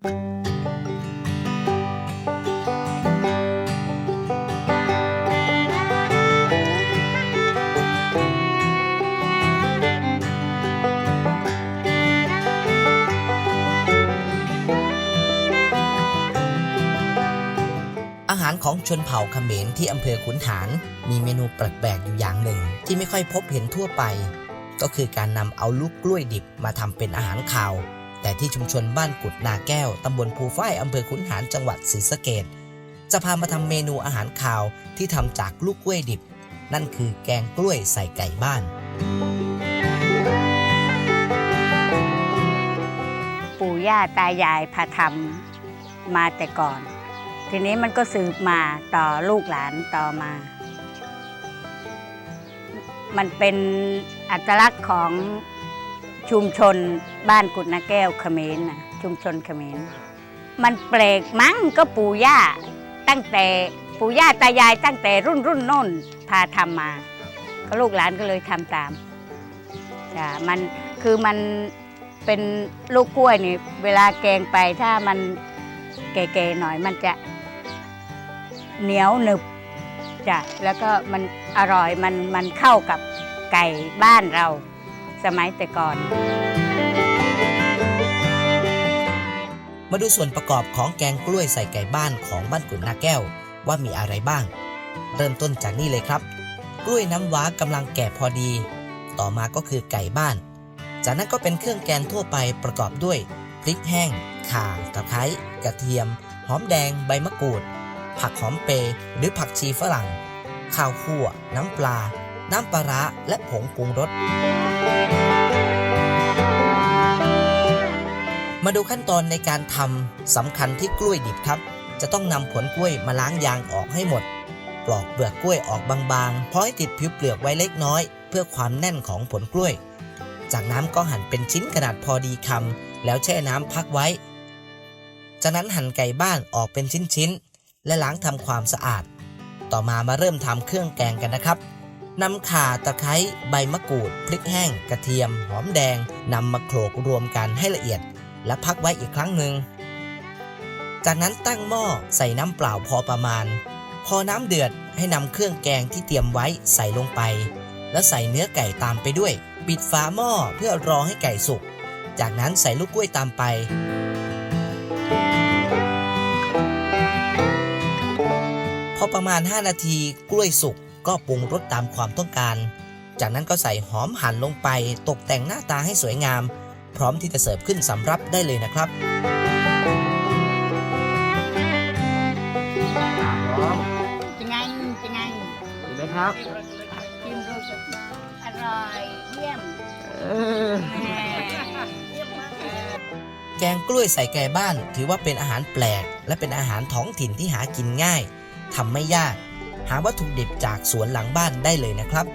อาหารของชนเผ่าเขมรที่อำเภอขุนหาร มีเมนูแปลกๆอยู่อย่างหนึ่ง ที่ไม่ค่อยพบเห็นทั่วไป ก็คือการนำเอาลูกกล้วยดิบมาทำเป็นอาหารคาว แต่ที่ชุมชนบ้านกุดนาแก้วตำบลภูฝ้ายอำเภอขุนหารจังหวัดศรีสะเกดจะพามาทำเมนูอาหารคาวที่ทำจากลูกกล้วยดิบ นั่นคือแกงกล้วยใส่ไก่บ้าน ปู่ย่าตายายพาทำมาแต่ก่อน ทีนี้มันก็สืบมาต่อลูกหลานต่อมา มันเป็นอัตลักษณ์ของ ชุมชนบ้านกุดนาแก้วเขมรนะชุมชนเขมร มันแปลกมั้งก็ปู่ย่าตั้งแต่ปู่ย่าตายายตั้งแต่รุ่นรุ่นโน่นพาทำมาก็ลูกหลานก็เลยทำตามจ้ะมันคือมันเป็นลูกกล้วยนี่เวลาแกงไปถ้ามันแก่ๆหน่อยมันจะเหนียวหนึบจ้ะแล้วก็มันอร่อยมันมันเข้ากับไก่บ้านเรา สมัยแต่ก่อน มาดูส่วนประกอบของแกงกล้วยใส่ไก่บ้านของบ้านกุดนาแก้วว่ามีอะไรบ้าง เริ่มต้นจากนี่เลยครับ กล้วยน้ำว้ากำลังแก่พอดี ต่อมาก็คือไก่บ้าน จากนั้นก็เป็นเครื่องแกงทั่วไปประกอบด้วยพริกแห้งข่าตะไคร้กระเทียม หอมแดง ใบมะกรูด ผักหอมเปรหรือผักชีฝรั่ง ข้าวคั่ว น้ำปลา น้ำปลาร้าและผงปรุงรส มาดูขั้นตอนในการทำสำคัญที่กล้วยดิบครับ จะต้องนำผลกล้วยมาล้างยางออกให้หมด ปลอกเปลือกกล้วยออกบางๆ เพอให้ติดผิวเปลือกไว้เล็กน้อย เพื่อความแน่นของผลกล้วย จากนั้นก็หั่นเป็นชิ้นขนาดพอดีคำแล้วแช่น้ำพักไว้ จากนั้นหั่นไก่บ้านออกเป็นชิ้นๆและล้างทำความสะอาด ต่อมามาเริ่มทำเครื่องแกงกันนะครับ นำข่าตะไคร้ใบมะกรูด พริกแห้ง กระเทียม หอมแดงนำมาโขลกรวมกันให้ละเอียด และพักไว้อีกครั้งหนึ่ง จากนั้นตั้งหม้อใส่น้ำเปล่าพอประมาณ พอน้ำเดือดให้นำเครื่องแกงที่เตรียมไว้ใส่ลงไป แล้วใส่เนื้อไก่ตามไปด้วย ปิดฝาหม้อเพื่อรอให้ไก่สุก จากนั้นใส่ลูกกล้วยตามไปพอประมาณ 5 นาทีกล้วยสุก ก็ปรุงรสตามความต้องการ จากนั้นก็ใส่หอมหั่นลงไป ตกแต่งหน้าตาให้สวยงาม พร้อมที่จะเสิร์ฟขึ้นสำรับได้เลยนะครับพร้อมจะไงจะไงดีไหมครับชิมดูสิอร่อยเยี่ยมเออแหมแกงกล้วยใส่ไก่บ้าน ถือว่าเป็นอาหารแปลก และเป็นอาหารท้องถิ่นที่หากินง่ายทำไม่ยาก หาวัตถุดิบจากสวนหลังบ้านได้เลยนะครับ